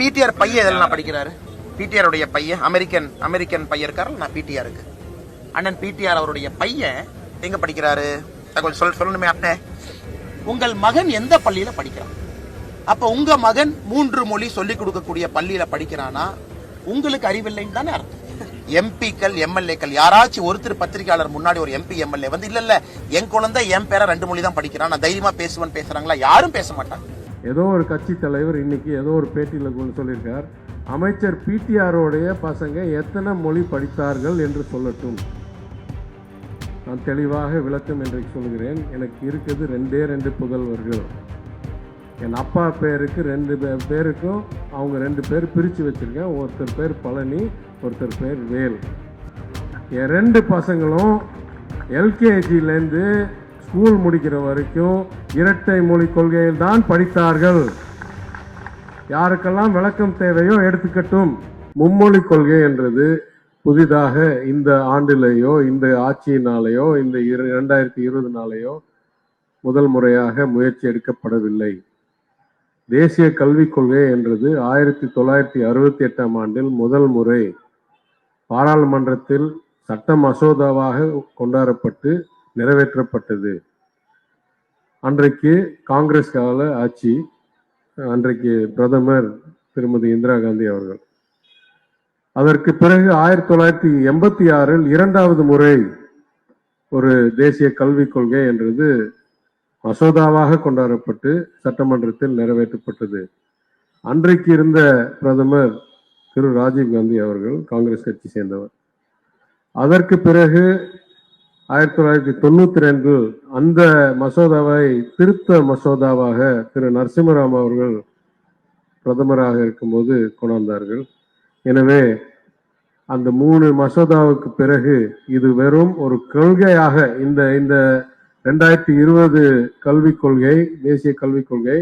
PTR பையன் இதெல்லாம் படிக்கிறாரு. பிடிஆருடைய பையன் அமெரிக்கன் அமெரிக்கன் பையன் இருக்காரு நான் பிடிஆர் இருக்கு அண்ணன் பிடிஆர் அவருடைய பையன் எங்க படிக்கிறாரு? தகவல் சொல் சொல்லணுமே அண்ணே. உங்கள் மகன் எந்த பள்ளியில படிக்கிறான்? அப்ப உங்க மகன் மூன்று மொழி சொல்லிக் கொடுக்கக்கூடிய பள்ளியில படிக்கிறானா? உங்களுக்கு அறிவில்லைன்னு தானே அர்த்தம். எம்பிக்கள் எம்எல்ஏக்கள் யாராச்சும் ஒருத்தர் பத்திரிகையாளர் முன்னாடி ஒரு எம்பி எம்எல்ஏ வந்து இல்ல இல்ல என் குழந்தை என் பேர ரெண்டு மொழி தான் படிக்கிறான். நான் தைரியமா பேசுவேன் பேசுறாங்களா? யாரும் பேச மாட்டாங்க. ஏதோ ஒரு கட்சி தலைவர் இன்றைக்கி ஏதோ ஒரு பேட்டியில் கொண்டு சொல்லியிருக்கார். அமைச்சர் பிடிஆரோடைய பசங்க எத்தனை மொழி படித்தார்கள் என்று சொல்லட்டும். நான் தெளிவாக விளக்கம் இன்றைக்கு சொல்கிறேன். எனக்கு இருக்குது ரெண்டே ரெண்டு புதல்வர்கள் என் அப்பா பேருக்கு ரெண்டு பேருக்கும் அவங்க ரெண்டு பேர் பிரித்து வச்சுருக்கேன். ஒருத்தர் பேர் பழனி ஒருத்தர் பேர் வேல். என் ரெண்டு பசங்களும் எல்கேஜிலேருந்து ஸ்கூல் முடிக்கிற வரைக்கும் இரட்டை மொழி கொள்கையில் தான் படித்தார்கள். யாருக்கெல்லாம் விளக்கம் தேவையோ எடுத்துக்கட்டும். மும்மொழி கொள்கை என்றது புதிதாக இந்த ஆண்டிலேயோ இந்த ஆட்சியினாலேயோ இந்த இரு இரண்டாயிரத்தி இருபது நாளையோ முதல் முறையாக முயற்சி எடுக்கப்படவில்லை. தேசிய கல்விக் கொள்கை என்றது ஆயிரத்தி தொள்ளாயிரத்தி அறுபத்தி எட்டாம் ஆண்டில் முதல் முறை பாராளுமன்றத்தில் சட்ட மசோதாவாக கொண்டாடப்பட்டு நிறைவேற்றப்பட்டது. அன்றைக்கு காங்கிரஸ் கால ஆட்சி அன்றைக்கு பிரதமர் திருமதி இந்திரா காந்தி அவர்கள். அதற்கு பிறகு ஆயிரத்தி தொள்ளாயிரத்தி எண்பத்தி ஆறில் இரண்டாவது முறை ஒரு தேசிய கல்விக் கொள்கை என்றது மசோதாவாக கொண்டாடப்பட்டு சட்டமன்றத்தில் நிறைவேற்றப்பட்டது. அன்றைக்கு இருந்த பிரதமர் திரு. ராஜீவ் காந்தி அவர்கள் காங்கிரஸ் கட்சி சேர்ந்தவர். அதற்கு பிறகு ஆயிரத்தி தொள்ளாயிரத்தி தொண்ணூத்தி ரெண்டில் அந்த மசோதாவை திருத்த மசோதாவாக திரு நரசிம்மராம் அவர்கள் பிரதமராக இருக்கும்போது கொண்டாந்தார்கள். எனவே அந்த மூணு மசோதாவுக்கு பிறகு இது வெறும் ஒரு கொள்கையாக இந்த இந்த ரெண்டாயிரத்தி இருபது கல்விக் கொள்கை தேசிய கல்விக் கொள்கை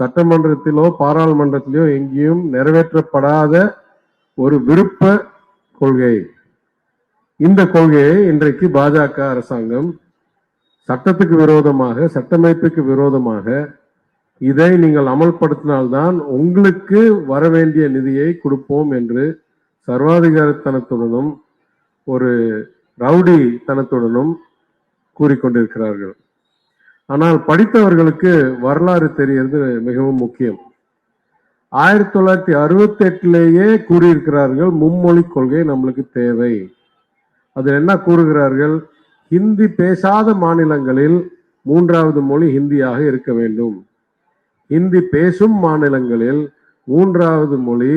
சட்டமன்றத்திலோ பாராளுமன்றத்திலோ எங்கேயும் நிறைவேற்றப்படாத ஒரு விருப்ப கொள்கை. இந்த கொள்கையை இன்றைக்கு பாஜக அரசாங்கம் சட்டத்துக்கு விரோதமாக சட்டமைப்புக்கு விரோதமாக இதை நீங்கள் அமல்படுத்தினால்தான் உங்களுக்கு வரவேண்டிய நிதியை கொடுப்போம் என்று சர்வாதிகாரத்தனத்துடனும் ஒரு ரவுடி தனத்துடனும் கூறிக்கொண்டிருக்கிறார்கள். ஆனால் படித்தவர்களுக்கு வரலாறு தெரியறது மிகவும் முக்கியம். ஆயிரத்தி தொள்ளாயிரத்தி அறுபத்தி எட்டுலேயே கூறியிருக்கிறார்கள் மும்மொழி கொள்கை நம்மளுக்கு தேவை. அதில் என்ன கூறுகிறார்கள்? ஹிந்தி பேசாத மாநிலங்களில் மூன்றாவது மொழி ஹிந்தியாக இருக்க வேண்டும். ஹிந்தி பேசும் மாநிலங்களில் மூன்றாவது மொழி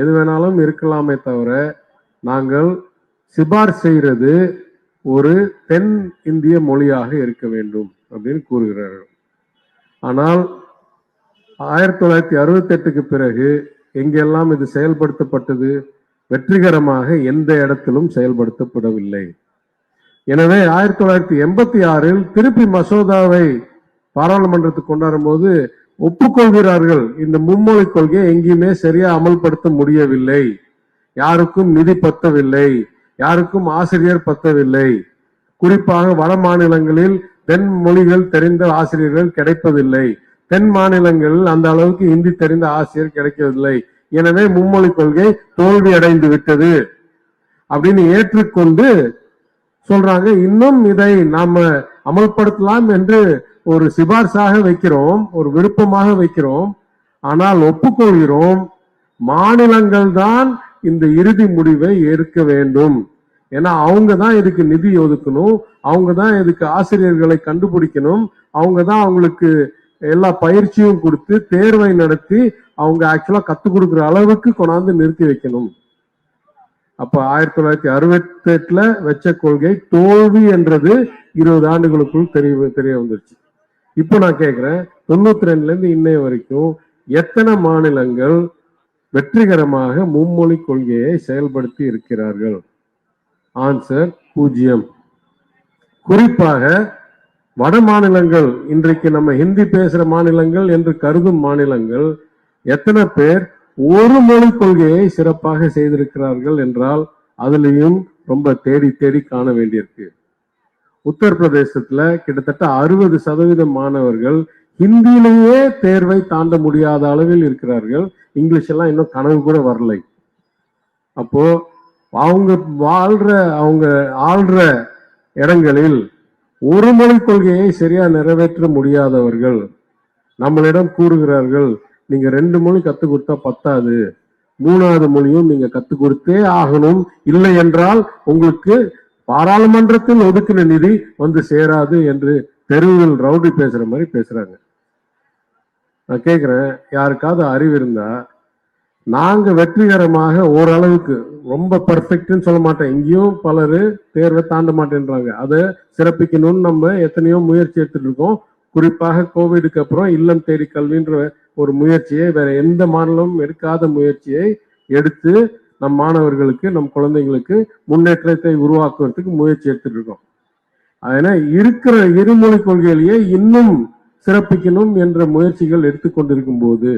எது வேணாலும் இருக்கலாமே தவிர நாங்கள் சிபார் செய்கிறது ஒரு தென் இந்திய மொழியாக இருக்க வேண்டும் அப்படின்னு கூறுகிறார்கள். ஆனால் ஆயிரத்தி தொள்ளாயிரத்தி அறுபத்தெட்டுக்கு பிறகு எங்கெல்லாம் இது செயல்படுத்தப்பட்டது? வெற்றிகரமாக எந்த இடத்திலும் செயல்படுத்தப்படவில்லை. எனவே ஆயிரத்தி தொள்ளாயிரத்தி எண்பத்தி ஆறில் திருப்பி மசோதாவை பாராளுமன்றத்துக்கு கொண்டாடும் போது ஒப்புக்கொள்கிறார்கள் இந்த மும்மொழி கொள்கையை எங்கேயுமே சரியா அமல்படுத்த முடியவில்லை. யாருக்கும் நிதி பத்தவில்லை யாருக்கும் ஆசிரியர் பத்தவில்லை. குறிப்பாக வட மாநிலங்களில் தென் மொழிகள் தெரிந்த ஆசிரியர்கள் கிடைப்பதில்லை. தென் மாநிலங்களில் அந்த அளவுக்கு இந்தி தெரிந்த ஆசிரியர் கிடைக்கவில்லை. எனவே மும்மொழி கொள்கை தோல்வி அடைந்து விட்டது அப்படின்னு ஏற்றுக்கொண்டு சொல்றாங்க. இன்னும் இதை நாம அமல்படுத்தலாம் என்று ஒரு சிபார்சாக வைக்கிறோம் ஒரு விருப்பமாக வைக்கிறோம். ஆனால் ஒப்புக்கொள்கிறோம் மாநிலங்கள் தான் இந்த இறுதி முடிவை ஏற்க வேண்டும். ஏன்னா அவங்க தான் இதுக்கு நிதி ஒதுக்கணும் அவங்க தான் இதுக்கு ஆசிரியர்களை கண்டுபிடிக்கணும் அவங்க தான் அவங்களுக்கு எல்லா பயிற்சியும் கொடுத்து தேர்வை நடத்தி அவங்க ஆக்சுவலா கத்துக் கொடுக்குற அளவுக்கு கொண்டாந்து நிறுத்தி வைக்கணும். அப்ப ஆயிரத்தி தொள்ளாயிரத்தி அறுபத்தி எட்டுல வச்ச கொள்கை தோல்வி என்றது இருபது ஆண்டுகளுக்குள் தெரிய தெரிய வந்துருச்சு. இப்போ நான் கேட்குறேன் தொண்ணூத்தி ரெண்டுல இருந்து இன்னைய வரைக்கும் எத்தனை மாநிலங்கள் வெற்றிகரமாக மும்மொழி கொள்கையை செயல்படுத்தி இருக்கிறார்கள்? ஆன்சர் பூஜ்ஜியம். குறிப்பாக வட மாநிலங்கள் இன்றைக்கு நம்ம ஹிந்தி பேசுற மாநிலங்கள் என்று கருதும் மாநிலங்கள் எத்தனை பேர் ஒரு மொழி கொள்கையை சிறப்பாக செய்திருக்கிறார்கள் என்றால் அதுலேயும் ரொம்ப தேடி தேடி காண வேண்டியிருக்கு. உத்தரப்பிரதேசத்துல கிட்டத்தட்ட அறுபது சதவீதம் மாணவர்கள் ஹிந்தியிலேயே தேர்வை தாண்ட முடியாத அளவில் இருக்கிறார்கள். இங்கிலீஷ் எல்லாம் இன்னும் கனவு கூட வரலை. அப்போ அவங்க வாழ்ற அவங்க ஆள்ற இடங்களில் ஒரு மொழி கொள்கையை சரியா நிறைவேற்ற முடியாதவர்கள் நம்மளிடம் கூறுகிறார்கள் நீங்க ரெண்டு மொழி கத்து கொடுத்தா பத்தாது. மூணாவது மொழியும் நீங்க கத்து கொடுத்தே ஆகணும். இல்லை என்றால் உங்களுக்கு பாராளுமன்றத்தில் ஒதுக்கின நிதி வந்து சேராது என்று தெருவில் ரவுடி பேசுற மாதிரி பேசுறாங்க. நான் கேட்குறேன் யாருக்காவது அறிவு இருந்தா நாங்க வெற்றிகரமாக ஓரளவுக்கு ரொம்ப பர்ஃபெக்ட்னு சொல்ல மாட்டேன். இங்கேயும் பலர் தேர்வை தாண்ட மாட்டேன்றாங்க. அதை சிறப்பிக்கணும்னு நம்ம எத்தனையோ முயற்சி எடுத்துட்டு இருக்கோம். குறிப்பாக கோவிடுக்கு அப்புறம் இல்லம் தேடி கல்வின்ற ஒரு முயற்சியை வேற எந்த மாநிலமும் எடுக்காத முயற்சியை எடுத்து நம் மாணவர்களுக்கு நம் குழந்தைங்களுக்கு முன்னேற்றத்தை உருவாக்குவதற்கு முயற்சி எடுத்துட்டு இருக்கோம். அதனால இருக்கிற இருமொழி கொள்கையிலேயே இன்னும் சிறப்பிக்கணும் என்ற முயற்சிகள் எடுத்துக்கொண்டிருக்கும் போது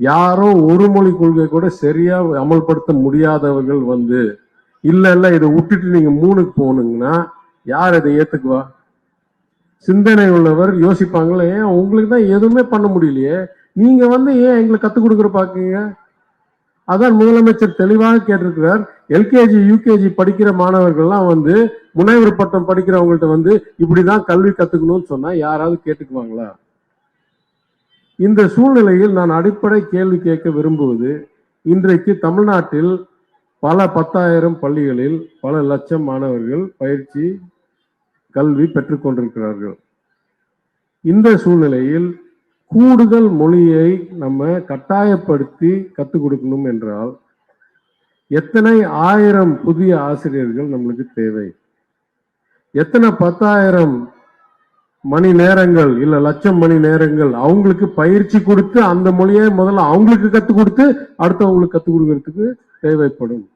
யாரோ ஒரு மொழி கொள்கை கூட சரியா அமல்படுத்த முடியாதவர்கள் வந்து இல்ல இல்ல இதை விட்டுட்டு நீங்க மூணுக்கு போகணுங்கன்னா யார் இதை ஏத்துக்குவா? சிந்தனை உள்ளவர் யோசிப்பாங்களே உங்களுக்கு தான் எதுவுமே பண்ண முடியலையே நீங்க வந்து ஏன் எங்களுக்கு கத்துக் கொடுக்குற பாக்கீங்க அதான் முதலமைச்சர் தெளிவாக கேட்டிருக்கிறார். எல்கேஜி யூகேஜி படிக்கிற மாணவர்கள்லாம் வந்து முனைவர் பட்டம் படிக்கிறவங்கள்ட்ட வந்து இப்படிதான் கல்வி கத்துக்கணும்னு சொன்னா யாராவது கேட்டுக்குவாங்களா? இந்த சூழ்நிலையில் நான் அடிப்படை கேள்வி கேட்க விரும்புவது இன்றைக்கு தமிழ்நாட்டில் பல பத்தாயிரம் பள்ளிகளில் பல லட்சம் மாணவர்கள் பயிற்சி கல்வி பெற்றுக்கொண்டிருக்கிறார்கள் இந்த சூழ்நிலையில் கூடுதல் மொழியை நம்ம கட்டாயப்படுத்தி கற்றுக் கொடுக்கணும் என்றால் எத்தனை ஆயிரம் புதிய ஆசிரியர்கள் நம்மளுக்கு தேவை? எத்தனை பத்தாயிரம் மணி நேரங்கள் இல்ல லட்சம் மணி நேரங்கள் அவங்களுக்கு பயிற்சி கொடுத்து அந்த மொழியை முதல்ல அவங்களுக்கு கத்துக் கொடுத்து அடுத்தவங்களுக்கு கத்துக் கொடுக்கறதுக்கு தேவைப்படும்.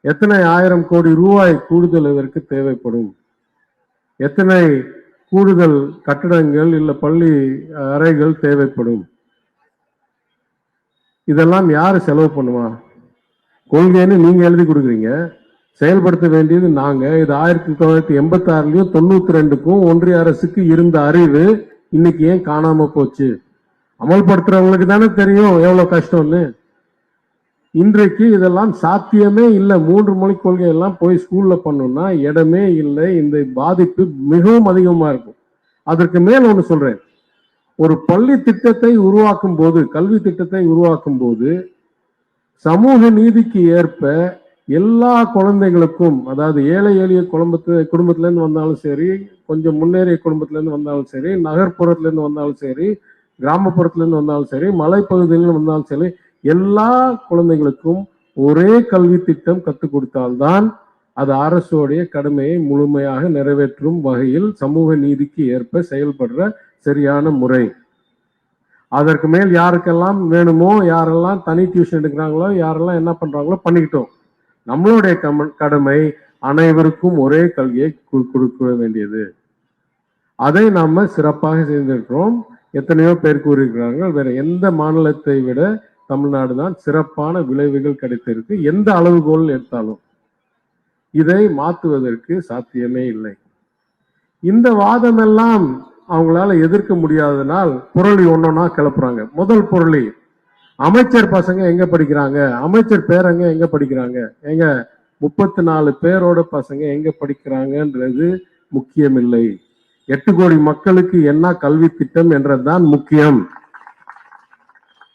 எத்தனை ஆயிரம் கோடி ரூபாய் கூடுதல் இதற்கு தேவைப்படும்? எத்தனை கூடுதல் கட்டடங்கள் இல்லை பள்ளி அறைகள் தேவைப்படும். இதெல்லாம் யார் செலவு பண்ணுவா கொள்கைன்னு நீங்கள் எழுதி கொடுக்குறீங்க. செயல்படுத்த வேண்டியது நாங்கள் இது ஆயிரத்தி தொள்ளாயிரத்தி எண்பத்தி தொண்ணூற்றி ரெண்டுக்கும் ஒன்றிய அரசுக்கு இருந்த அறிவு இன்னைக்கு ஏன் காணாமல் போச்சு? அமல்படுத்துறவங்களுக்கு தானே தெரியும் எவ்வளோ கஷ்டம்னு. இன்றைக்கு இதெல்லாம் சாத்தியமே இல்லை. மூன்று மொழி கொள்கை எல்லாம் போய் ஸ்கூல்ல பண்ணோம்னா இடமே இல்லை. இந்த பாதிப்பு மிகவும் அதிகமா இருக்கும். அதற்கு மேல் ஒன்று சொல்றேன். ஒரு பள்ளி திட்டத்தை உருவாக்கும் போது கல்வி திட்டத்தை உருவாக்கும் போது சமூக நீதிக்கு ஏற்ப எல்லா குழந்தைகளுக்கும் அதாவது ஏழை எளிய குடும்பத்து குடும்பத்துல இருந்து வந்தாலும் சரி கொஞ்சம் முன்னேறிய குடும்பத்துல இருந்து வந்தாலும் சரி நகர்ப்புறத்துல இருந்து வந்தாலும் சரி கிராமப்புறத்துல இருந்து வந்தாலும் சரி மலைப்பகுதியிலேருந்து வந்தாலும் சரி எல்லா குழந்தைகளுக்கும் ஒரே கல்வி திட்டம் கற்றுக் கொடுத்தால்தான் அது அரசுடைய கடமையை முழுமையாக நிறைவேற்றும் வகையில் சமூக நீதிக்கு ஏற்ப செயல்படுற சரியான முறை. அதற்கு மேல் யாருக்கெல்லாம் வேணுமோ யாரெல்லாம் தனி டியூஷன் எடுக்கிறாங்களோ யாரெல்லாம் என்ன பண்றாங்களோ பண்ணிக்கிட்டோம். நம்மளுடைய கம- கடமை அனைவருக்கும் ஒரே கல்வியை கொடுக்க வேண்டியது. அதை நாம சிறப்பாக செய்திருக்கிறோம். எத்தனையோ பேர் கூறியிருக்கிறார்கள் வேற எந்த மாநிலத்தை விட தமிழ்நாடு தான் சிறப்பான விளைவுகள் கிடைத்திருக்கு. எந்த அளவுகோல் எடுத்தாலும் இதை மாற்றுவதற்கு சாத்தியமே இல்லை. இந்த வாதமெல்லாம் அவங்களால எதிர்க்க முடியாதனால் புரளி ஒன்னொன்னா கிளப்புறாங்க. முதல் புரளி அமைச்சர் பசங்க எங்க படிக்கிறாங்க? அமைச்சர் பேரங்க எங்க படிக்கிறாங்க? எங்க முப்பத்தி நாலு பேரோட பசங்க எங்க படிக்கிறாங்கன்றது முக்கியமில்லை. எட்டு கோடி மக்களுக்கு என்ன கல்வி திட்டம் என்றதுதான் முக்கியம்.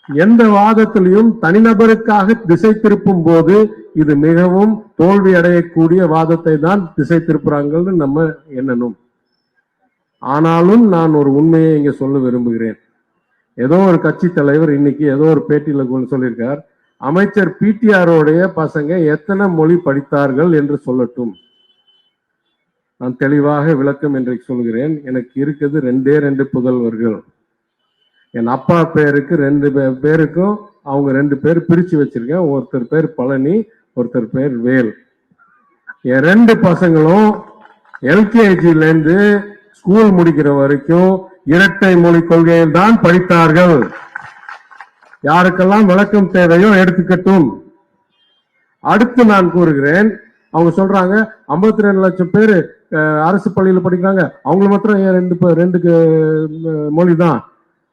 எந்த வாதத்திலையும் தனிநபருக்காக திசை திருப்பும் போது இது மிகவும் தோல்வி அடையக்கூடிய வாதத்தை தான் திசை திருப்புறாங்கன்னு நம்ம எண்ணணும். ஆனாலும் நான் ஒரு உண்மையை இங்க சொல்ல விரும்புகிறேன். ஏதோ ஒரு கட்சி தலைவர் இன்னைக்கு ஏதோ ஒரு பேட்டியில சொல்லியிருக்கார். அமைச்சர் பிடிஆரோடைய பசங்க எத்தனை மொழி படித்தார்கள் என்று சொல்லட்டும். நான் தெளிவாக விளக்கம் என்று சொல்கிறேன். எனக்கு இருக்கிறது ரெண்டே ரெண்டு புதல்வர்கள். என் அப்பா பேருக்கு ரெண்டு பே- பேருக்கும் அவங்க ரெண்டு பேர் பிரிச்சு வச்சிருக்கேன். ஒருத்தர் பேர் பழனி ஒருத்தர் பேர் வேல். என் ரெண்டு பசங்களும் எல்கேஜிலேருந்து ஸ்கூல் முடிக்கிற வரைக்கும் இரட்டை மொழி கொள்கையில் தான் படித்தார்கள். யாருக்கெல்லாம் விளக்கம் தேவையோ எடுத்துக்கட்டும். அடுத்து நான் கூறுகிறேன் அவங்க சொல்றாங்க 52 ரெண்டு லட்சம் பேர் அரசு பள்ளியில் படிக்கிறாங்க. அவங்களுக்கு மாத்திரம் ஏன் ரெண்டு ப- ரெண்டு மொழி தான்?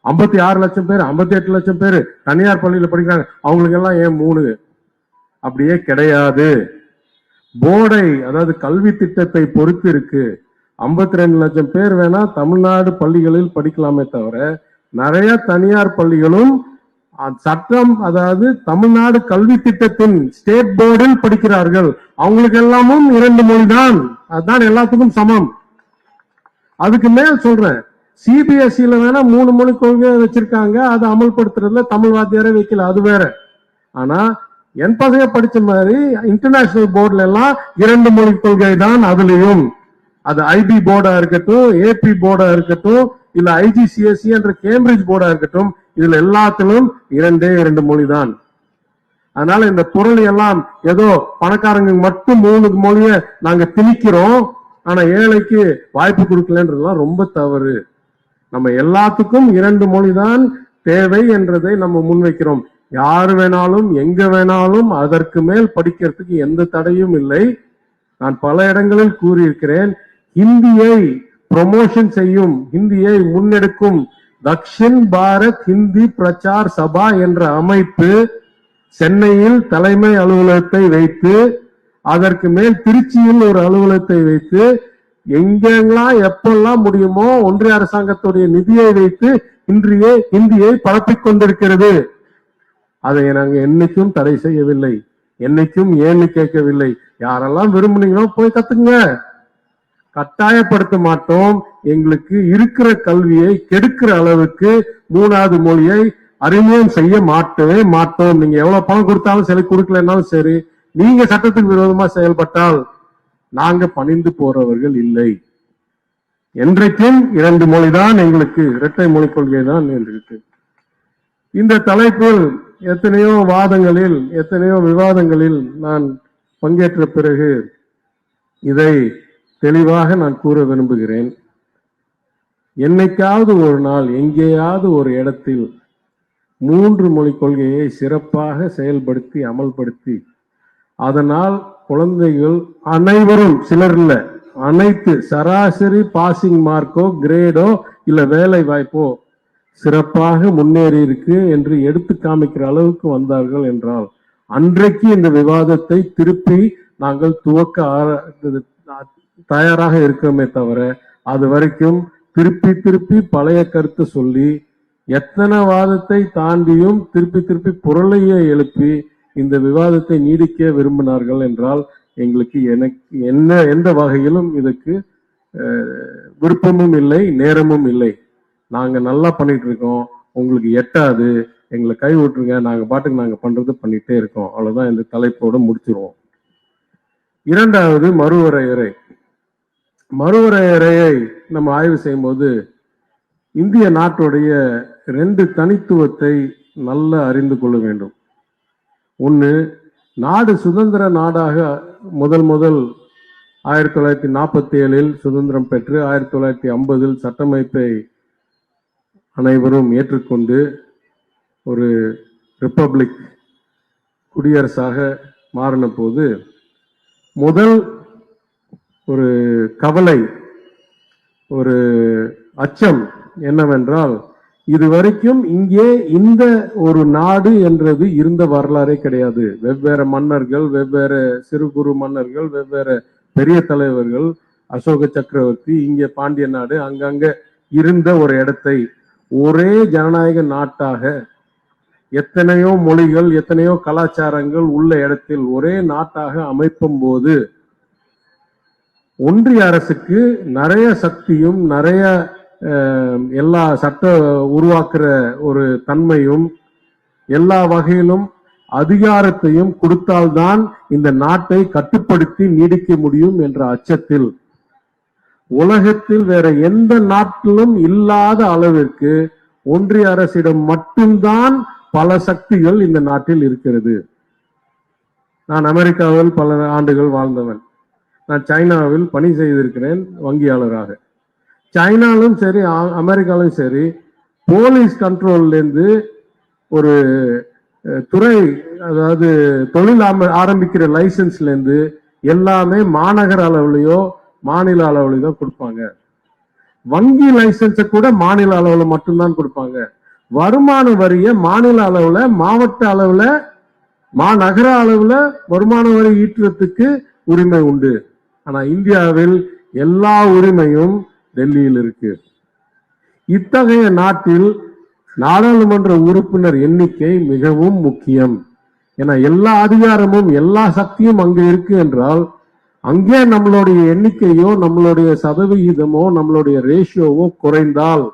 ஐம்பத்தி ஆறு லட்சம் பேர் ஐம்பத்தி எட்டு லட்சம் பேர் தனியார் பள்ளியில் படிக்கிறாங்க. அவங்களுக்கு எல்லாம் ஏன் மூணு? அப்படியே கிடையாது. போர்டை அதாவது கல்வி திட்டத்தை பொறுத்து இருக்கு. 52 ரெண்டு லட்சம் பேர் வேணா தமிழ்நாடு பள்ளிகளில் படிக்கலாமே தவிர நிறைய தனியார் பள்ளிகளும் சட்டம் அதாவது தமிழ்நாடு கல்வி திட்டத்தின் ஸ்டேட் போர்டில் படிக்கிறார்கள். அவங்களுக்கு எல்லாமும் இரண்டு மொழி தான் அதுதான் எல்லாத்துக்கும் சமம். அதுக்கு மேல் சொல்றேன். சிபிஎஸ்சியில் வேணா மூணு மொழி கொள்கை வச்சிருக்காங்க. அதை அமல்படுத்துறதுல தமிழ் வாத்தியாரே வைக்கல. அது வேற. ஆனா என் பசங்க படிச்ச மாதிரி இன்டர்நேஷனல் போர்டுல எல்லாம் இரண்டு மொழி கொள்கை தான் அதுலயும். அது ஐபி போர்டா இருக்கட்டும் ஏபி போர்டா இருக்கட்டும் இல்ல ஐஜிசிஎஸ்சி என்ற கேம்பிரிட்ஜ் போர்டா இருக்கட்டும் இதுல எல்லாத்திலும் இரண்டே இரண்டு மொழி தான். அதனால இந்த பொருள் எல்லாம் ஏதோ பணக்காரங்க மட்டும் மூணு மொழிய நாங்க திணிக்கிறோம். ஆனா ஏழைக்கு வாய்ப்பு கொடுக்கலன்றதுலாம் ரொம்ப தவறு. நம்ம எல்லாத்துக்கும் இரண்டு மொழிதான் தேவை என்றதை நம்ம முன்வைக்கிறோம். யார் வேணாலும் எங்க வேணாலும் அதற்கு மேல் படிக்கிறதுக்கு எந்த தடையும் இல்லை. நான் பல இடங்களில் கூறியிருக்கிறேன் ஹிந்தியை ப்ரொமோஷன் செய்யும் ஹிந்தியை முன்னெடுக்கும் தக்ஷின் பாரத் ஹிந்தி பிரச்சார் சபா என்ற அமைப்பு சென்னையில் தலைமை அலுவலகத்தை வைத்து அதற்கு மேல் திருச்சியில் ஒரு அலுவலகத்தை வைத்து எங்கெல்லாம் எப்பெல்லாம் முடியுமோ ஒன்றிய அரசாங்கத்துடைய நிதியை வைத்து இன்றைய இந்தியை பரப்பிக் கொண்டிருக்கிறது. அதை நாங்கள் என்னைக்கும் தடை செய்யவில்லை. என்னைக்கும் ஏன்னு கேட்கவில்லை. யாரெல்லாம் விரும்புனீங்களோ போய் கத்துங்க கட்டாயப்படுத்த மாட்டோம். எங்களுக்கு இருக்கிற கல்வியை கெடுக்கிற அளவுக்கு மூணாவது மொழியை அறிமுகம் செய்ய மாட்டவே மாட்டோம். நீங்க எவ்வளவு பணம் கொடுத்தாலும் சரி கொடுக்கலன்னாலும் சரி நீங்க சட்டத்துக்கு விரோதமா செயல்பட்டால் நாங்க பணிந்து போறவர்கள் இல்லை. என்றைக்கும் இரண்டு மொழிதான் எங்களுக்கு இரட்டை மொழி கொள்கை தான் இருக்கு இந்த தலைப்பில் எத்தனையோ வாதங்களில் எத்தனையோ விவாதங்களில் நான் பங்கேற்ற பிறகு இதை தெளிவாக நான் கூற விரும்புகிறேன். என்னைக்காவது ஒரு நாள் எங்கேயாவது ஒரு இடத்தில் மூன்று மொழி கொள்கையை சிறப்பாக செயல்படுத்தி அமல்படுத்தி அதனால் குழந்தைகள் அனைவரும் சிலர் இல்ல அனைத்து சராசரி பாசிங் மார்க்கோ கிரேடோ இல்ல வேலை வாய்ப்போ சிறப்பாக முன்னேறி இருக்கு என்று எடுத்து காமிக்கிற அளவுக்கு வந்தார்கள் என்றால் அன்றைக்கு இந்த விவாதத்தை திருப்பி நாங்கள் துவக்க தயாராக இருக்கிறோமே தவிர அது வரைக்கும் திருப்பி திருப்பி பழைய கருத்து சொல்லி எத்தனை வாதத்தை தாண்டியும் திருப்பி திருப்பி புரளையை எழுப்பி இந்த விவாதத்தை நீடிக்க விரும்பினார்கள் என்றால் எங்களுக்கு எனக்கு என்ன எந்த வகையிலும் இதுக்கு விருப்பமும் இல்லை நேரமும் இல்லை. நாங்க நல்லா பண்ணிட்டு இருக்கோம் உங்களுக்கு எட்டாது. எங்களை கை விட்டுருங்க நாங்க பாட்டுக்கு நாங்க பண்றது பண்ணிட்டே இருக்கோம். அவ்வளவுதான் இந்த தலைப்போட முடிச்சிருவோம். இரண்டாவது மறுவரையறை. மறுவரையறையை நம்ம ஆய்வு செய்யும்போது இந்திய நாட்டுடைய ரெண்டு தனித்துவத்தை நல்லா அறிந்து கொள்ள வேண்டும். ஒன்று நாடு சுதந்திர நாடாக முதல் முதல் ஆயிரத்தி தொள்ளாயிரத்தி நாற்பத்தி ஏழில் சுதந்திரம் பெற்று ஆயிரத்தி தொள்ளாயிரத்தி ஐம்பதில் சட்டமைப்பை அனைவரும் ஏற்றுக்கொண்டு ஒரு ரிப்பப்ளிக் குடியரசாக மாறின போது முதல் ஒரு கவலை ஒரு அச்சம் என்னவென்றால் இதுவரைக்கும் இங்கே இந்த ஒரு நாடு என்றது இருந்த வரலாறே கிடையாது. வெவ்வேறு மன்னர்கள் வெவ்வேறு சிறு குறு மன்னர்கள் வெவ்வேறு பெரிய தலைவர்கள் அசோக சக்கரவர்த்தி இங்கே பாண்டிய நாடு அங்கங்க இருந்த ஒரு இடத்தை ஒரே ஜனநாயக நாட்டாக எத்தனையோ மொழிகள் எத்தனையோ கலாச்சாரங்கள் உள்ள இடத்தில் ஒரே நாட்டாக அமைப்பும் போது ஒன்றிய அரசுக்கு நிறைய சக்தியும் நிறைய எல்லா சட்ட உருவாக்குற ஒரு தன்மையும் எல்லா வகையிலும் அதிகாரத்தையும் கொடுத்தால்தான் இந்த நாட்டை கட்டுப்படுத்தி நீடிக்க முடியும் என்ற அச்சத்தில். உலகத்தில் வேற எந்த நாட்டிலும் இல்லாத அளவிற்கு ஒன்றிய அரசிடம் மட்டும்தான் பல சக்திகள் இந்த நாட்டில் இருக்கிறது. நான் அமெரிக்காவில் பல ஆண்டுகள் வாழ்ந்தவன். நான் சைனாவில் பணி செய்திருக்கிறேன் வங்கியாளராக. சைனாலும் சரி அ- அமெரிக்காலும் சரி போலீஸ் கண்ட்ரோல்லேருந்து ஒரு துறை அதாவது தொழில் ஆரம்பிக்கிற லைசன்ஸ்லேருந்து எல்லாமே மாநகர அளவுலையோ மாநில அளவுலையோ தான் கொடுப்பாங்க. வங்கி லைசன்ஸை கூட மாநில அளவில் மட்டும்தான் கொடுப்பாங்க. வருமான வரியை மாநில அளவில் மாவட்ட அளவில் மாநகர அளவில் வருமான வரி ஈட்டுறதுக்கு உரிமை உண்டு. ஆனால் இந்தியாவில் எல்லா உரிமையும் டெல்லியில் இருக்கு. இத்தகைய நாட்டில் நாடாளுமன்ற உறுப்பினர் எண்ணிக்கை மிகவும் முக்கியம். ஏன்னா எல்லா அதிகாரமும் எல்லா சக்தியும் அங்கு இருக்கு என்றால் அங்கே நம்மளுடைய எண்ணிக்கையோ நம்மளுடைய சதவிகிதமோ நம்மளுடைய ரேஷியோவோ குறைந்தால்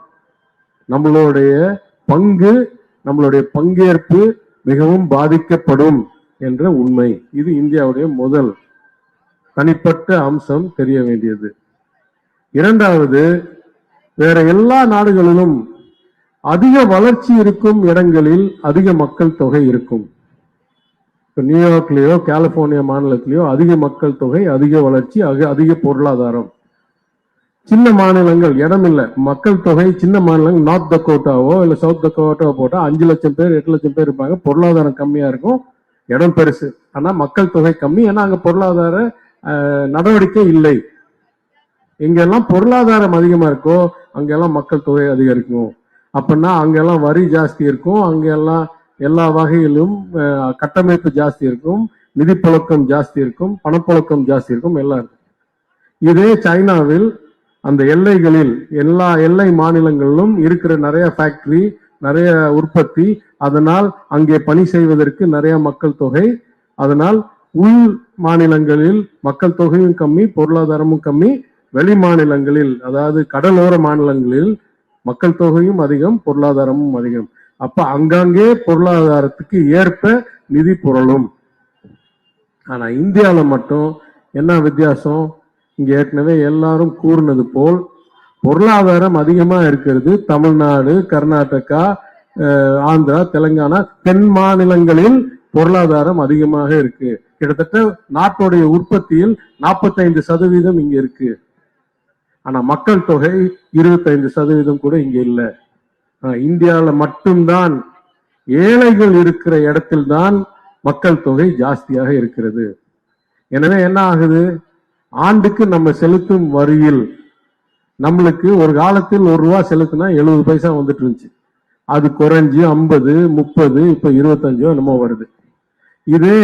நம்மளுடைய பங்கு நம்மளுடைய பங்கேற்பு மிகவும் பாதிக்கப்படும் என்ற உண்மை. இது இந்தியாவுடைய முதல் தனிப்பட்ட அம்சம் தெரிய வேண்டியது. இரண்டாவது வேற எல்லா நாடுகளிலும் அதிக வளர்ச்சி இருக்கும் இடங்களில் அதிக மக்கள் தொகை இருக்கும். இப்போ நியூயார்க்லேயோ கலிபோர்னியா மாநிலத்திலேயோ அதிக மக்கள் தொகை அதிக வளர்ச்சி அக- அதிக பொருளாதாரம். சின்ன மாநிலங்கள் இடம் இல்லை மக்கள் தொகை சின்ன மாநிலங்கள் நார்த் தக்கோட்டாவோ இல்லை சவுத் தக்கோட்டாவோ போட்டால் அஞ்சு லட்சம் பேர் எட்டு லட்சம் பேர் இருப்பாங்க. பொருளாதாரம் கம்மியாக இருக்கும். இடம் பெருசு. ஆனா மக்கள் தொகை கம்மி. ஏன்னா அங்க பொருளாதார நடவடிக்கை இல்லை. எங்கெல்லாம் பொருளாதாரம் அதிகமா இருக்கோ அங்கெல்லாம் மக்கள் தொகை அதிகரிக்கும். அப்படின்னா அங்கெல்லாம் வரி ஜாஸ்தி இருக்கும். அங்கெல்லாம் எல்லா வகையிலும் கட்டமைப்பு ஜாஸ்தி இருக்கும். நிதிப்பழக்கம் ஜாஸ்தி இருக்கும். பணப்புழக்கம் ஜாஸ்தி இருக்கும். எல்லாம் இருக்கும். இதே சைனாவில் அந்த எல்லைகளில் எல்லா எல்லை மாநிலங்களிலும் இருக்கிற நிறைய ஃபேக்டரி நிறைய உற்பத்தி அதனால் அங்கே பணி செய்வதற்கு நிறைய மக்கள் தொகை. அதனால் உள் மாநிலங்களில் மக்கள் தொகையும் கம்மி பொருளாதாரமும் கம்மி. வெளி மாநிலங்களில் அதாவது கடலோர மாநிலங்களில் மக்கள் தொகையும் அதிகம் பொருளாதாரமும் அதிகம். அப்ப அங்கங்கே பொருளாதாரத்துக்கு ஏற்ப நிதி புரளும். ஆனா இந்தியாவில் மட்டும் என்ன வித்தியாசம்? இங்க ஏற்கனவே எல்லாரும் கூறினது போல் பொருளாதாரம் அதிகமா இருக்கிறது தமிழ்நாடு கர்நாடகா ஆந்திரா தெலுங்கானா தென் மாநிலங்களில் பொருளாதாரம் அதிகமாக இருக்கு. கிட்டத்தட்ட நாட்டுடைய உற்பத்தியில் 45% சதவீதம் இங்க இருக்கு. ஆனா மக்கள் தொகை 25% சதவீதம் கூட இங்க இல்லை. இந்தியாவில் இந்தியால மட்டும்தான் ஏழைகள் இருக்கிற இடத்தில்தான் மக்கள் தொகை ஜாஸ்தியாக இருக்கிறது. எனவே என்ன ஆகுது? ஆண்டுக்கு நம்ம செலுத்தும் வரியில் நம்மளுக்கு ஒரு காலத்தில் ஒரு ரூபா செலுத்தினா எழுபது பைசா வந்துட்டு இருந்துச்சு. அது குறைஞ்சு ஐம்பது முப்பது இப்போ இருபத்தஞ்சோ என்னமோ வருது. இதே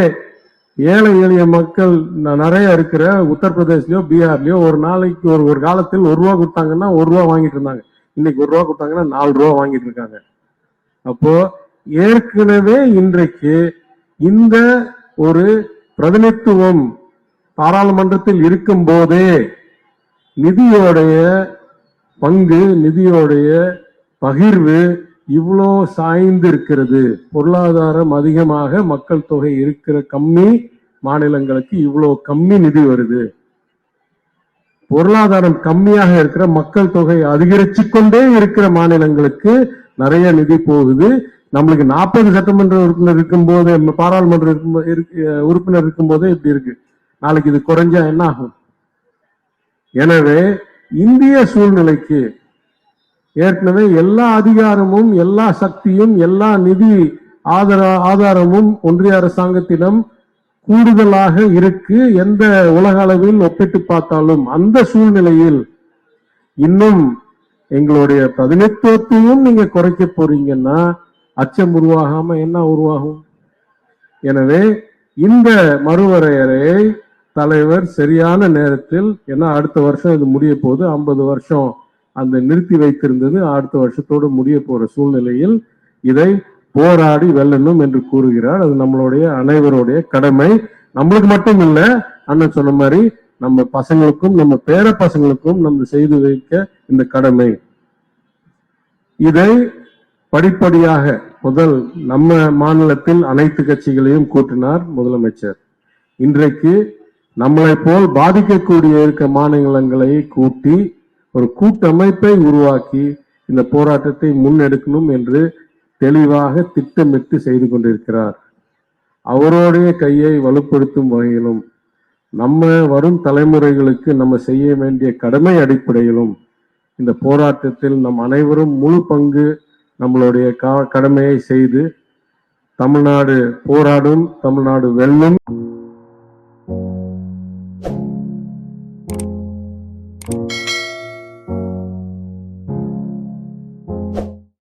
ஏழை எளிய மக்கள் நிறைய இருக்கிற உத்தரப்பிரதேஷ்லயோ பீகார்லயோ ஒரு நாளைக்கு ஒரு ஒரு காலத்தில் ஒரு ரூபா கொடுத்தாங்கன்னா ஒரு ரூபா வாங்கிட்டு இருந்தாங்க. இன்னைக்கு ஒரு ரூபா கொடுத்தாங்கன்னா நாலு ரூபா வாங்கிட்டு இருக்காங்க. அப்போ ஏற்கனவே இன்றைக்கு இந்த ஒரு பிரதிநிதித்துவம் பாராளுமன்றத்தில் இருக்கும் போதே நிதியோடைய பங்கு நிதியோடைய பகிர்வு இவ்வளோ சாய்ந்து இருக்கிறது பொருளாதாரம் அதிகமாக மக்கள் தொகை இருக்கிற கம்மி மாநிலங்களுக்கு இவ்வளோ கம்மி நிதி வருது. பொருளாதாரம் கம்மியாக இருக்கிற மக்கள் தொகை அதிகரிச்சு கொண்டே இருக்கிற மாநிலங்களுக்கு நிறைய நிதி போகுது. நம்மளுக்கு நாற்பது சட்டமன்ற உறுப்பினர் இருக்கும்போது பாராளுமன்ற உறுப்பினர் இருக்கும்போதே இப்படி இருக்கு. நாளைக்கு இது குறைஞ்சா என்ன ஆகும்? எனவே இந்திய சூழ்நிலைக்கு ஏற்கனவே எல்லா அதிகாரமும் எல்லா சக்தியும் எல்லா நிதி ஆதார ஆதாரமும் ஒன்றிய அரசாங்கத்திடம் கூடுதலாக இருக்கு. எந்த உலக அளவில் ஒப்பிட்டு பார்த்தாலும் அந்த சூழ்நிலையில் இன்னும் எங்களுடைய பிரதிநிதித்துவத்தையும் நீங்க குறைக்க போறீங்கன்னா அச்சம் உருவாகாம என்ன உருவாகும்? எனவே இந்த மறுவரையறையை தலைவர் சரியான நேரத்தில் ஏன்னா அடுத்த வருஷம் இது முடிய போகுது ஐம்பது வருஷம் அந்த நிறுத்தி வைத்திருந்தது அடுத்த வருஷத்தோடு முடிய போற சூழ்நிலையில் இதை போராடி வெல்லணும் என்று கூறுகிறார். அது நம்மளுடைய அனைவருடைய கடமை. நம்மளுக்கு மட்டும் இல்ல அண்ணன் சொன்ன மாதிரி நம்ம பசங்களுக்கும் நம்ம பேர பசங்களுக்கும் நம்ம செய்து வைக்க இந்த கடமை. இதை படிப்படியாக முதல் நம்ம மாநிலத்தில் அனைத்து கட்சிகளையும் கூட்டினார் முதலமைச்சர். இன்றைக்கு நம்மளை போல் பாதிக்கக்கூடிய இருக்க மாநிலங்களை கூட்டி ஒரு கூட்டமைப்பை உருவாக்கி இந்த போராட்டத்தை முன்னெடுக்கணும் என்று தெளிவாக திட்டமிட்டு செய்து கொண்டிருக்கிறார். அவருடைய கையை வலுப்படுத்தும் வகையிலும் நம்ம வரும் தலைமுறைகளுக்கு நம்ம செய்ய வேண்டிய கடமை அடிப்படையிலும் இந்த போராட்டத்தில் நம் அனைவரும் முழு பங்கு நம்மளுடைய கா- கடமையை செய்து தமிழ்நாடு போராடும் தமிழ்நாடு வெல்லும்.